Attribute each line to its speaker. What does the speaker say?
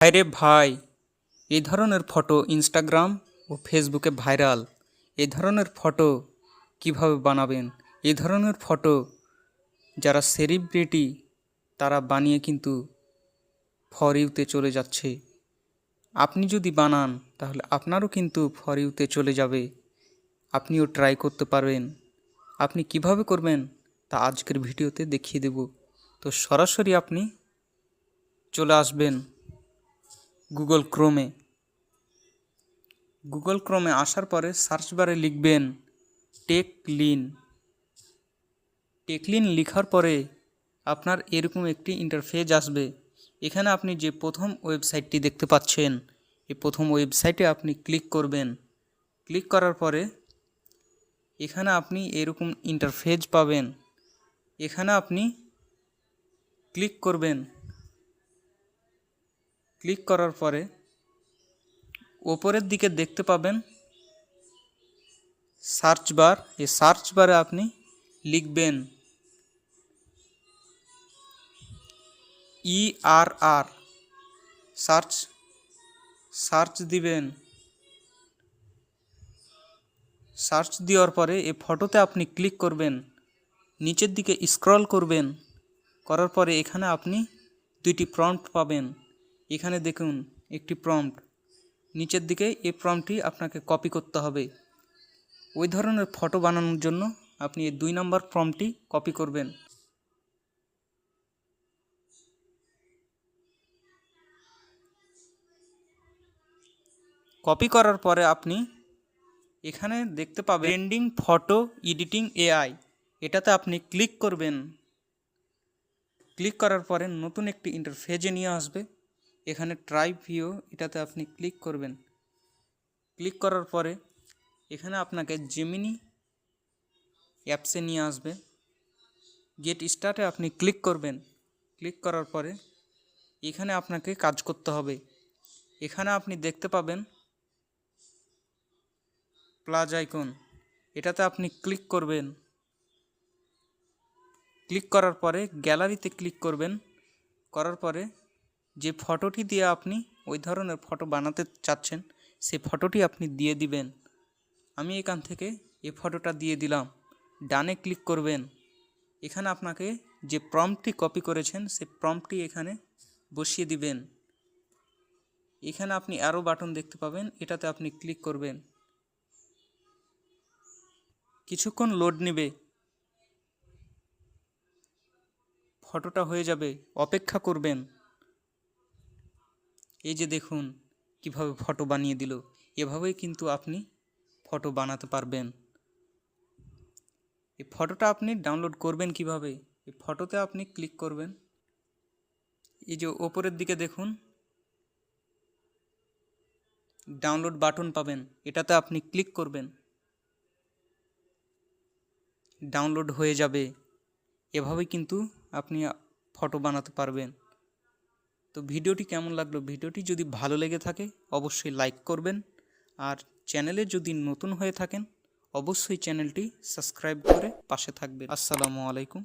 Speaker 1: ভাইরে ভাই এই ধরনের ফটো ইনস্টাগ্রাম ও ফেসবুকে ভাইরাল এই ধরনের ফটো কীভাবে বানাবেন? এই ধরনের ফটো যারা সেলিব্রিটি তারা বানিয়ে কিন্তু ফর ইউতে চলে যাচ্ছে। আপনি যদি বানান, তাহলে আপনারও কিন্তু ফর ইউতে চলে যাবে। আপনিও ট্রাই করতে পারবেন। আপনি কীভাবে করবেন, তা আজকের ভিডিওতে দেখিয়ে দেব। তো সরাসরি আপনি চলে আসবেন। গুগল ক্রোমে গুগল ক্রোমে আসার পরে সার্চ বারে লিখবেন টেকলিন টেকলিন লেখার পরে আপনার এরকম একটি ইন্টারফেস আসবে। এখানে আপনি যে প্রথম ওয়েবসাইটটি দেখতে পাচ্ছেন, এই প্রথম ওয়েবসাইটে আপনি ক্লিক করবেন। ক্লিক করার পরে এখানে আপনি এরকম ইন্টারফেস পাবেন। এখানে আপনি ক্লিক করবেন। ক্লিক করার পরে ওপরের দিকে দেখতে পাবেন সার্চ বার। এই সার্চ বারে আপনি লিখবেন E R R search search দিবেন। সার্চ দেওয়ার পরে এই ফটোতে আপনি ক্লিক করবেন, নিচের দিকে স্ক্রল করবেন, করার পরে এখানে আপনি দুইটি প্রম্পট পাবেন। এখানে দেখুন একটি প্রম্পট নিচের দিকে এই প্রম্পটটি আপনাকে কপি করতে হবে। ওই ধরনের ফটো বানানোর জন্য আপনি এই দুই নম্বর প্রম্পটটি কপি করবেন। কপি করার পরে আপনি এখানে দেখতে পাবেন ট্রেন্ডিং ফটো এডিটিং এআই এটাতে আপনি ক্লিক করবেন। ক্লিক করার পরে নতুন একটি ইন্টারফেজে নিয়ে আসবে। এখানে ট্রাই ভিও এটাতে আপনি ক্লিক করবেন। ক্লিক করার পরে এখানে আপনাকে জেমিনি অ্যাপসে নিয়ে আসবে। গেট স্টার্টে আপনি ক্লিক করবেন। ক্লিক করার পরে এখানে আপনাকে কাজ করতে হবে। এখানে আপনি দেখতে পাবেন প্লাজ আইকন এটাতে আপনি ক্লিক করবেন। ক্লিক করার পরে গ্যালারিতে ক্লিক করবেন। করার পরে যে ফটোটি দিয়ে আপনি ওই ধরনের ফটো বানাতে চাচ্ছেন সেই ফটোটি আপনি দিয়ে দিবেন। আমি এখান থেকে এ ফটোটা দিয়ে দিলাম। ডানে ক্লিক করবেন। এখানে আপনাকে যে প্রম্পটটি কপি করেছেন সেই প্রম্পটটি এখানে বসিয়ে দিবেন। এখানে আপনি আরও বাটন দেখতে পাবেন, এটাতে আপনি ক্লিক করবেন। কিছুক্ষণ লোড নেবে। ফটোটা হয়ে যাবে। অপেক্ষা করবেন। এই যে দেখুন, কীভাবে ফটো বানিয়ে দিল। এভাবেই কিন্তু আপনি ফটো বানাতে পারবেন। এই ফটোটা আপনি ডাউনলোড করবেন কীভাবে? এই ফটোতে আপনি ক্লিক করবেন। এই যে ওপরের দিকে দেখুন ডাউনলোড বাটন পাবেন। এটাতে আপনি ক্লিক করবেন। ডাউনলোড হয়ে যাবে। এভাবেই কিন্তু আপনি ফটো বানাতে পারবেন। তো ভিডিওটি কেমন লাগল? ভিডিওটি যদি ভালো লেগে থাকে, অবশ্যই লাইক করবেন। আর চ্যানেলে যদি নতুন হয়ে থাকেন, অবশ্যই চ্যানেলটি সাবস্ক্রাইব করে পাশে থাকবেন। আসসালামু আলাইকুম।